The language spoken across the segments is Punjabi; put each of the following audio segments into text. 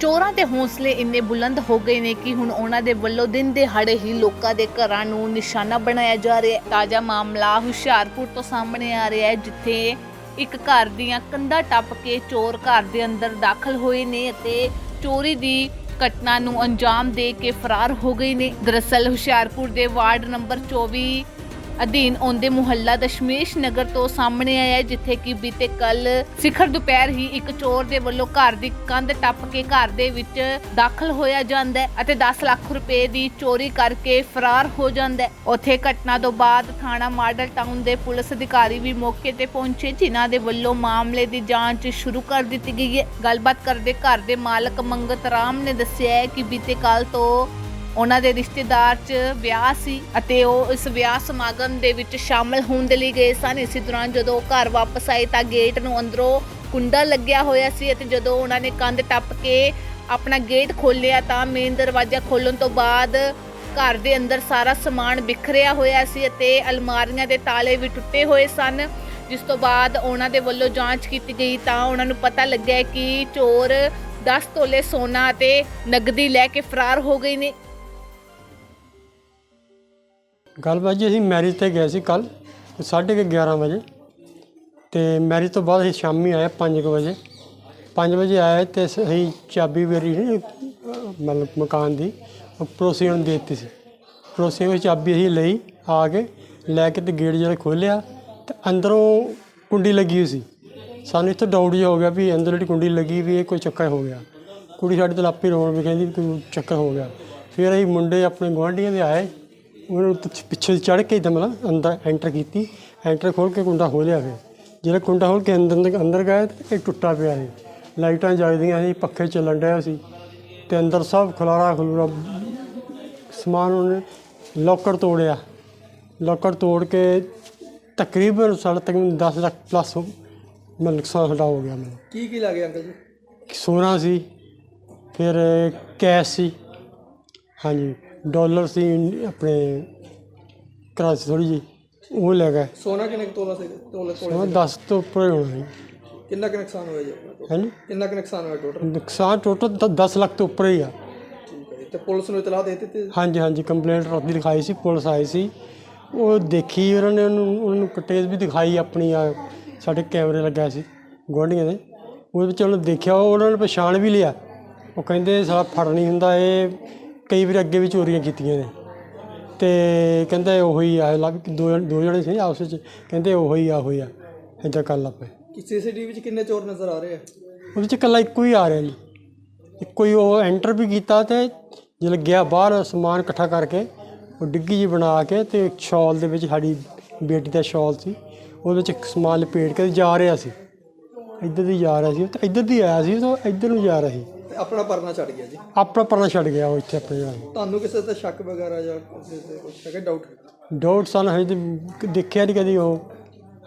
ਚੋਰਾਂ ਦੇ ਹੌਸਲੇ ਇੰਨੇ ਬੁਲੰਦ ਹੋ ਗਏ ਨੇ ਕਿ ਹੁਣ ਉਹਨਾਂ ਦੇ ਵੱਲੋਂ ਦਿਨ ਦਿਹਾੜੇ ਹੀ ਲੋਕਾਂ ਦੇ ਘਰਾਂ ਨੂੰ ਨਿਸ਼ਾਨਾ ਬਣਾਇਆ ਜਾ ਰਿਹਾ ਹੈ। ਤਾਜ਼ਾ ਮਾਮਲਾ ਹੁਸ਼ਿਆਰਪੁਰ ਤੋਂ ਸਾਹਮਣੇ ਆ ਰਿਹਾ ਹੈ, ਜਿੱਥੇ ਇੱਕ ਘਰ ਦੀਆਂ ਕੰਧਾਂ ਟੱਪ ਕੇ ਚੋਰ ਘਰ ਦੇ ਅੰਦਰ ਦਾਖਲ ਹੋਏ ਨੇ ਅਤੇ ਚੋਰੀ ਦੀ ਘਟਨਾ ਨੂੰ ਅੰਜਾਮ ਦੇ ਕੇ ਫਰਾਰ ਹੋ ਗਏ ਨੇ। ਦਰਅਸਲ ਹੁਸ਼ਿਆਰਪੁਰ ਦੇ ਵਾਰਡ ਨੰਬਰ 24 ਅਧੀਨ ਆਉਂਦੇ ਮੁਹੱਲਾ ਦਸ਼ਮੇਸ਼ ਨਗਰ ਤੋਂ ਸਾਹਮਣੇ ਆਇਆ ਹੈ, ਜਿੱਥੇ ਕਿ ਬੀਤੇ ਕੱਲ ਸਿਖਰ ਦੁਪਹਿਰ ਹੀ ਇੱਕ ਚੋਰ ਦੇ ਵੱਲੋਂ ਘਰ ਦੀ ਕੰਧ ਟੱਪ ਕੇ ਘਰ ਦੇ ਵਿੱਚ ਦਾਖਲ ਹੋਇਆ ਜਾਂਦਾ ਹੈ ਅਤੇ 10 ਲੱਖ ਰੁਪਏ ਦੀ ਚੋਰੀ ਕਰਕੇ ਫਰਾਰ ਹੋ ਜਾਂਦਾ ਹੈ। ਉੱਥੇ ਘਟਨਾ ਤੋਂ ਬਾਅਦ ਥਾਣਾ ਮਾਡਲ ਟਾਊਨ ਦੇ ਪੁਲਿਸ ਅਧਿਕਾਰੀ ਵੀ ਮੌਕੇ ਤੇ ਪਹੁੰਚੇ ਜਿਨ੍ਹਾਂ ਦੇ ਵੱਲੋਂ ਮਾਮਲੇ ਦੀ ਜਾਂਚ ਸ਼ੁਰੂ ਕਰ ਦਿੱਤੀ ਗਈ ਹੈ। ਗੱਲਬਾਤ ਕਰਦੇ ਘਰ ਦੇ ਮਾਲਕ ਮੰਗਤ ਰਾਮ ਨੇ ਦੱਸਿਆ ਹੈ ਕਿ ਬੀਤੇ ਕੱਲ ਤੋਂ ਉਹਨਾਂ ਦੇ ਰਿਸ਼ਤੇਦਾਰ 'ਚ ਵਿਆਹ ਸੀ ਅਤੇ ਉਹ ਇਸ ਵਿਆਹ ਸਮਾਗਮ ਦੇ ਵਿੱਚ ਸ਼ਾਮਲ ਹੋਣ ਦੇ ਲਈ ਗਏ ਸਨ। ਇਸੇ ਦੌਰਾਨ ਜਦੋਂ ਉਹ ਘਰ ਵਾਪਸ ਆਏ ਤਾਂ ਗੇਟ ਨੂੰ ਅੰਦਰੋਂ ਕੁੰਡਾ ਲੱਗਿਆ ਹੋਇਆ ਸੀ ਅਤੇ ਜਦੋਂ ਉਹਨਾਂ ਨੇ ਕੰਧ ਟੱਪ ਕੇ ਆਪਣਾ ਗੇਟ ਖੋਲ੍ਹਿਆ ਤਾਂ ਮੇਨ ਦਰਵਾਜ਼ਾ ਖੋਲ੍ਹਣ ਤੋਂ ਬਾਅਦ ਘਰ ਦੇ ਅੰਦਰ ਸਾਰਾ ਸਮਾਨ ਬਿਖਰਿਆ ਹੋਇਆ ਸੀ ਅਤੇ ਅਲਮਾਰੀਆਂ ਦੇ ਤਾਲੇ ਵੀ ਟੁੱਟੇ ਹੋਏ ਸਨ। ਜਿਸ ਤੋਂ ਬਾਅਦ ਉਹਨਾਂ ਦੇ ਵੱਲੋਂ ਜਾਂਚ ਕੀਤੀ ਗਈ ਤਾਂ ਉਹਨਾਂ ਨੂੰ ਪਤਾ ਲੱਗਿਆ ਕਿ ਚੋਰ 10 ਤੋਲੇ ਸੋਨਾ ਅਤੇ ਨਗਦੀ ਲੈ ਕੇ ਫਰਾਰ ਹੋ ਗਏ ਨੇ। ਗੱਲਬਾਤ ਜੀ ਅਸੀਂ ਮੈਰਿਜ ਤੇ ਗਏ ਸੀ ਕੱਲ ਸਾਢੇ ਕੁ 11 ਵਜੇ। ਤੇ ਮੈਰਿਜ ਤੋਂ ਬਾਅਦ ਅਸੀਂ ਸ਼ਾਮੀ ਆਏ 5 ਵਜੇ। 5 ਵਜੇ ਆਏ ਤੇ ਅਸੀਂ ਚਾਬੀ ਮੇਰੀ ਸੀ, ਮਤਲਬ ਮਕਾਨ ਦੀ ਉਹ ਪੜੋਸੀ ਨੂੰ ਦੇ ਦਿੱਤੀ ਸੀ। ਪੜੋਸੀ ਨੂੰ ਚਾਬੀ ਅਸੀਂ ਲਈ ਆ ਕੇ ਲੈ ਕੇ ਤੇ ਗੇਟ ਜਿਹੜਾ ਖੋਲ੍ਹਿਆ ਤੇ ਅੰਦਰੋਂ ਕੁੰਡੀ ਲੱਗੀ ਹੋਈ ਸੀ। ਸਾਨੂੰ ਇੱਥੇ ਡਾਊਟ ਜਿਹਾ ਹੋ ਗਿਆ ਵੀ ਅੰਦਰ ਜਿਹੜੀ ਕੁੰਡੀ ਲੱਗੀ ਵੀ ਇਹ ਕੋਈ ਚੱਕਰ ਹੋ ਗਿਆ। ਕੁੜੀ ਸਾਡੀ ਤਾਂ ਲਾਪੀ ਰੋਣ ਵੀ ਕਹਿੰਦੀ ਵੀ ਕੋਈ ਚੱਕਰ ਹੋ ਗਿਆ। ਫਿਰ ਅਸੀਂ ਮੁੰਡੇ ਆਪਣੇ ਗੁਆਂਢੀਆਂ ਦੇ ਆਏ। ਉਹਨੂੰ ਪਿੱਛ- ਪਿੱਛੇ ਚੜ੍ਹ ਕੇ ਇੱਦਾਂ ਮਤਲਬ ਅੰਦਰ ਐਂਟਰ ਕੀਤੀ। ਐਂਟਰ ਖੋਲ ਕੇ ਕੁੰਡਾ ਖੋਲ੍ਹਿਆ ਫਿਰ। ਜਿਹੜਾ ਕੁੰਡਾ ਖੋਲ ਕੇ ਅੰਦਰ ਅੰਦਰ ਗਏ ਤੇ ਇਹ ਟੁੱਟਾ ਪਿਆ ਸੀ। ਲਾਈਟਾਂ ਜਗਦੀਆਂ ਸੀ ਪੱਖੇ ਚੱਲਣ ਡਿਆ ਸੀ ਤੇ ਅੰਦਰ ਸਭ ਖਲਾਰਾ ਖਲੂਰਾ ਸਮਾਨ ਉਹਨੇ ਲੋਕਰ ਤੋੜਿਆ। ਲੋਕਰ ਤੋੜ ਕੇ ਤਕਰੀਬਨ ਸਾਡਾ ਤਕਰੀਬਨ 10 ਲੱਖ ਪਲੱਸ ਮਤਲਬ ਨੁਕਸਾਨ ਸਾਡਾ ਹੋ ਗਿਆ ਮੈਨੂੰ। ਕੀ ਕੀ ਲੱਗੇ ਅੰਕਲ ਜੀ? ਸੋਨਾ ਸੀ ਫਿਰ ਕੈਸ਼ ਸੀ। ਹਾਂਜੀ। ਡਾਲਰ ਸੀ ਆਪਣੇ ਕਰਾਂਸੀ ਥੋੜੀ ਜੀ ਉਹ ਲੈ ਗਏ। ਸੋਨਾ ਕਿੰਨੇ ਕੁ ਤੋਲਾ ਸੀ? ਤੋਲੇ ਤੋਲੇ ਸੋਨਾ 10 ਤੋਂ ਉੱਪਰ ਹੀ ਹੋਣਾ ਸੀ। ਕਿੰਨਾ ਕੁ ਨੁਕਸਾਨ ਹੋਇਆ ਜੀ ਆਪਣਾ total? ਹਾਂਜੀ। ਕਿੰਨਾ ਕੁ ਨੁਕਸਾਨ ਹੋਇਆ ਟੋਟਲ ਨੁਕਸਾਨ ਟੋਟਲ 10 ਲੱਖ ਤੋਂ ਉੱਪਰ ਹੀ ਆ। ਠੀਕ ਹੈ ਜੀ। ਤੇ ਪੁਲਿਸ ਨੂੰ ਇਤਲਾਹ ਦੇ ਦਿੱਤੀ? ਹਾਂਜੀ ਹਾਂਜੀ। ਕੰਪਲੇਂਟ ਰਾਤੀ ਲਿਖਾਈ ਸੀ ਪੁਲਿਸ ਆਈ ਸੀ। ਉਹ ਦੇਖੀ ਉਹਨਾਂ ਨੇ ਉਹਨੂੰ ਉਹਨੂੰ ਕਟੇਜ ਵੀ ਦਿਖਾਈ ਆਪਣੀ ਆ ਸਾਡੇ ਕੈਮਰੇ ਲੱਗਾ ਸੀ ਗੁਆਂਢੀਆਂ ਦੇ। ਉਹਦੇ ਵਿੱਚ ਉਹਨੇ ਦੇਖਿਆ ਉਹ ਉਹਨਾਂ ਨੇ ਪਛਾਣ ਵੀ ਲਿਆ। ਉਹ ਕਹਿੰਦੇ ਸਾਲਾ ਫੜ ਨਹੀਂ ਹੁੰਦਾ ਇਹ ਕਈ ਵਾਰ ਅੱਗੇ ਵੀ ਚੋਰੀਆਂ ਕੀਤੀਆਂ ਨੇ। ਤੇ ਕਹਿੰਦਾ ਉਹੀ ਆ ਲੱਗ ਦੋ ਦੋ ਜਣੇ ਸੀ ਆਪਸ ਵਿੱਚ ਕਹਿੰਦੇ ਉਹੀ ਆ ਉਹੀ ਆ ਇੱਦਾਂ ਕਰ ਕਿ ਸੀਸੀਟੀਵੀ ਵਿੱਚ ਕਿੰਨੇ ਚੋਰ ਨਜ਼ਰ ਆ ਰਹੇ ਆ? ਉਹਦੇ ਵਿੱਚ ਇਕੱਲਾ ਇੱਕੋ ਹੀ ਆ ਰਿਹਾ ਜੀ। ਇੱਕੋ ਹੀ ਉਹ ਐਂਟਰ ਵੀ ਕੀਤਾ ਤੇ ਜਦੋਂ ਗਿਆ ਬਾਹਰ ਸਮਾਨ ਇਕੱਠਾ ਕਰਕੇ ਉਹ ਡਿੱਗੀ ਜੀ ਬਣਾ ਕੇ ਤੇ ਇੱਕ ਸ਼ਾਲ ਦੇ ਵਿੱਚ ਸਾਡੀ ਬੇਟੀ ਦਾ ਸ਼ਾਲ ਸੀ। ਉਹਦੇ ਵਿੱਚ ਇੱਕ ਸਮਾਨ ਲਪੇਟ ਕੇ ਜਾ ਰਿਹਾ ਸੀ। ਇੱਧਰ ਦੀ ਜਾ ਰਿਹਾ ਸੀ ਤੇ ਇੱਧਰ ਦੀ ਆਇਆ ਸੀ ਤਾਂ ਇੱਧਰ ਨੂੰ ਜਾ ਰਿਹਾ ਸੀ। ਤੇ ਆਪਣਾ ਪਰਨਾ ਛੱਡ ਗਿਆ ਜੀ। ਆਪਣਾ ਪਰਨਾ ਛੱਡ ਗਿਆ ਉਹ ਇੱਥੇ ਆਪਣੇ ਤੁਹਾਨੂੰ ਕਿਸੇ ਤੇ ਸ਼ੱਕ ਵਗੈਰਾ ਜਾਂ ਕਿਸੇ ਤੇ ਕੁਝ ਹੈਗਾ? ਡਾਊਟ ਡਾਊਟ ਸਨ ਹਜੇ ਤੇ ਦੇਖਿਆ ਨਹੀਂ ਕਦੀ ਉਹ।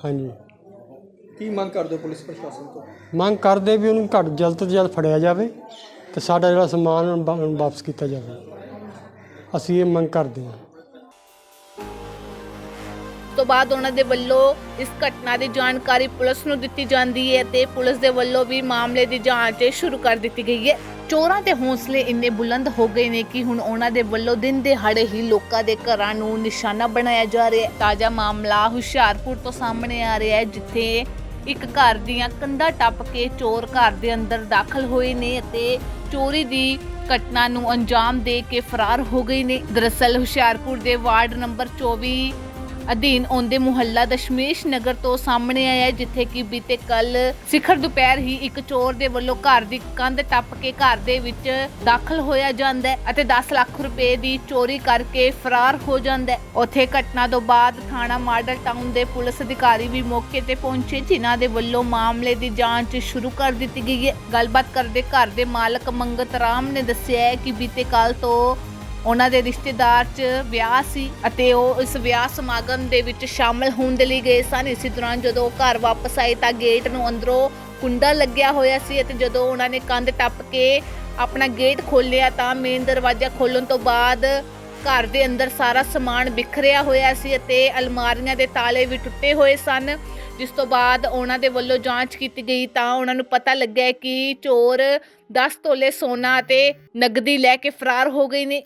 ਹਾਂਜੀ। ਕੀ ਮੰਗ ਕਰਦੇ ਹੋ ਪੁਲਿਸ ਪ੍ਰਸ਼ਾਸਨ ਤੋਂ? ਮੰਗ ਕਰਦੇ ਵੀ ਉਹਨੂੰ ਘੱਟ ਜਲਦ ਤੋਂ ਜਲਦ ਫੜਿਆ ਜਾਵੇ ਤੇ ਸਾਡਾ ਜਿਹੜਾ ਸਮਾਨ ਵਾ- ਵਾਪਸ ਕੀਤਾ ਜਾਵੇ। ਅਸੀਂ ਇਹ ਮੰਗ ਕਰਦੇ ਹਾਂ। ਤੋਂ ਬਾਅਦ ਉਹਨਾਂ ਦੇ ਵੱਲੋਂ ਇਸ ਘਟਨਾ ਦੀ ਜਾਣਕਾਰੀ ਪੁਲਿਸ ਨੂੰ ਦਿੱਤੀ ਜਾਂਦੀ ਹੈ ਤੇ ਪੁਲਿਸ ਦੇ ਵੱਲੋਂ ਵੀ ਮਾਮਲੇ ਦੀ ਜਾਂਚ ਸ਼ੁਰੂ ਕਰ ਦਿੱਤੀ ਗਈ ਹੈ। ਚੋਰਾਂ ਦੇ ਹੌਸਲੇ ਇੰਨੇ ਬੁਲੰਦ ਹੋ ਗਏ ਨੇ ਕਿ ਹੁਣ ਉਹਨਾਂ ਦੇ ਵੱਲੋਂ ਦਿਨ ਦਿਹਾੜੇ ਹੀ ਲੋਕਾਂ ਦੇ ਘਰਾਂ ਨੂੰ ਨਿਸ਼ਾਨਾ ਬਣਾਇਆ ਜਾ ਰਿਹਾ ਹੈ। ਤਾਜ਼ਾ ਮਾਮਲਾ ਹੁਸ਼ਿਆਰਪੁਰ ਤੋਂ ਸਾਹਮਣੇ ਆ ਰਿਹਾ ਹੈ, ਜਿੱਥੇ ਇੱਕ ਘਰ ਦੀਆਂ ਕੰਧਾਂ ਟੱਪ ਕੇ ਚੋਰ ਘਰ ਦੇ ਅੰਦਰ ਦਾਖਲ ਹੋਏ ਨੇ ਅਤੇ ਚੋਰੀ ਦੀ ਘਟਨਾ ਨੂੰ ਅੰਜਾਮ ਦੇ ਕੇ ਫਰਾਰ ਹੋ ਗਏ ਨੇ। ਦਰਅਸਲ ਹੁਸ਼ਿਆਰਪੁਰ ਦੇ ਵਾਰਡ ਨੰਬਰ 24 ਅਧੀਨ ਆਉਂਦੇ ਮੁਹੱਲਾ ਦਸ਼ਮੇਸ਼ ਨਗਰ ਤੋਂ ਸਾਹਮਣੇ ਆਇਆ ਹੈ, ਜਿੱਥੇ ਕਿ ਬੀਤੇ ਕੱਲ ਸਿਖਰ ਦੁਪਹਿਰ ਹੀ ਇੱਕ ਚੋਰ ਦੇ ਵੱਲੋਂ ਘਰ ਦੀ ਕੰਧ ਟੱਪ ਕੇ ਘਰ ਦੇ ਵਿੱਚ ਦਾਖਲ ਹੋਇਆ ਜਾਂਦਾ ਹੈ ਅਤੇ 10 ਲੱਖ ਰੁਪਏ ਦੀ ਚੋਰੀ ਕਰਕੇ ਫਰਾਰ ਹੋ ਜਾਂਦਾ ਹੈ। ਉੱਥੇ ਘਟਨਾ ਤੋਂ ਬਾਅਦ ਥਾਣਾ ਮਾਡਲ ਟਾਊਨ ਦੇ ਪੁਲਿਸ ਅਧਿਕਾਰੀ ਵੀ ਮੌਕੇ ਤੇ ਪਹੁੰਚੇ ਜਿਨ੍ਹਾਂ ਦੇ ਵੱਲੋਂ ਮਾਮਲੇ ਦੀ ਜਾਂਚ ਸ਼ੁਰੂ ਕਰ ਦਿੱਤੀ ਗਈ ਹੈ। ਗੱਲਬਾਤ ਕਰਦੇ ਘਰ ਦੇ ਮਾਲਕ ਮੰਗਤ ਰਾਮ ਨੇ ਦੱਸਿਆ ਹੈ ਕਿ ਬੀਤੇ ਕੱਲ ਤੋਂ ਉਹਨਾਂ ਦੇ ਰਿਸ਼ਤੇਦਾਰ 'ਚ ਵਿਆਹ ਸੀ ਅਤੇ ਉਹ ਇਸ ਵਿਆਹ ਸਮਾਗਮ ਦੇ ਵਿੱਚ ਸ਼ਾਮਲ ਹੋਣ ਦੇ ਲਈ ਗਏ ਸਨ। ਇਸੇ ਦੌਰਾਨ ਜਦੋਂ ਉਹ ਘਰ ਵਾਪਸ ਆਏ ਤਾਂ ਗੇਟ ਨੂੰ ਅੰਦਰੋਂ ਕੁੰਡਾ ਲੱਗਿਆ ਹੋਇਆ ਸੀ ਅਤੇ ਜਦੋਂ ਉਹਨਾਂ ਨੇ ਕੰਧ ਟੱਪ ਕੇ ਆਪਣਾ ਗੇਟ ਖੋਲ੍ਹਿਆ ਤਾਂ ਮੇਨ ਦਰਵਾਜ਼ਾ ਖੋਲਣ ਤੋਂ ਬਾਅਦ ਘਰ ਦੇ ਅੰਦਰ ਸਾਰਾ ਸਮਾਨ ਬਿਖਰਿਆ ਹੋਇਆ ਸੀ ਅਤੇ ਅਲਮਾਰੀਆਂ ਦੇ ਤਾਲੇ ਵੀ ਟੁੱਟੇ ਹੋਏ ਸਨ। ਜਿਸ ਤੋਂ ਬਾਅਦ ਉਹਨਾਂ ਦੇ ਵੱਲੋਂ ਜਾਂਚ ਕੀਤੀ ਗਈ ਤਾਂ ਉਹਨਾਂ ਨੂੰ ਪਤਾ ਲੱਗਿਆ ਕਿ ਚੋਰ 10 ਤੋਲੇ ਸੋਨਾ ਅਤੇ ਨਗਦੀ ਲੈ ਕੇ ਫਰਾਰ ਹੋ ਗਏ ਨੇ।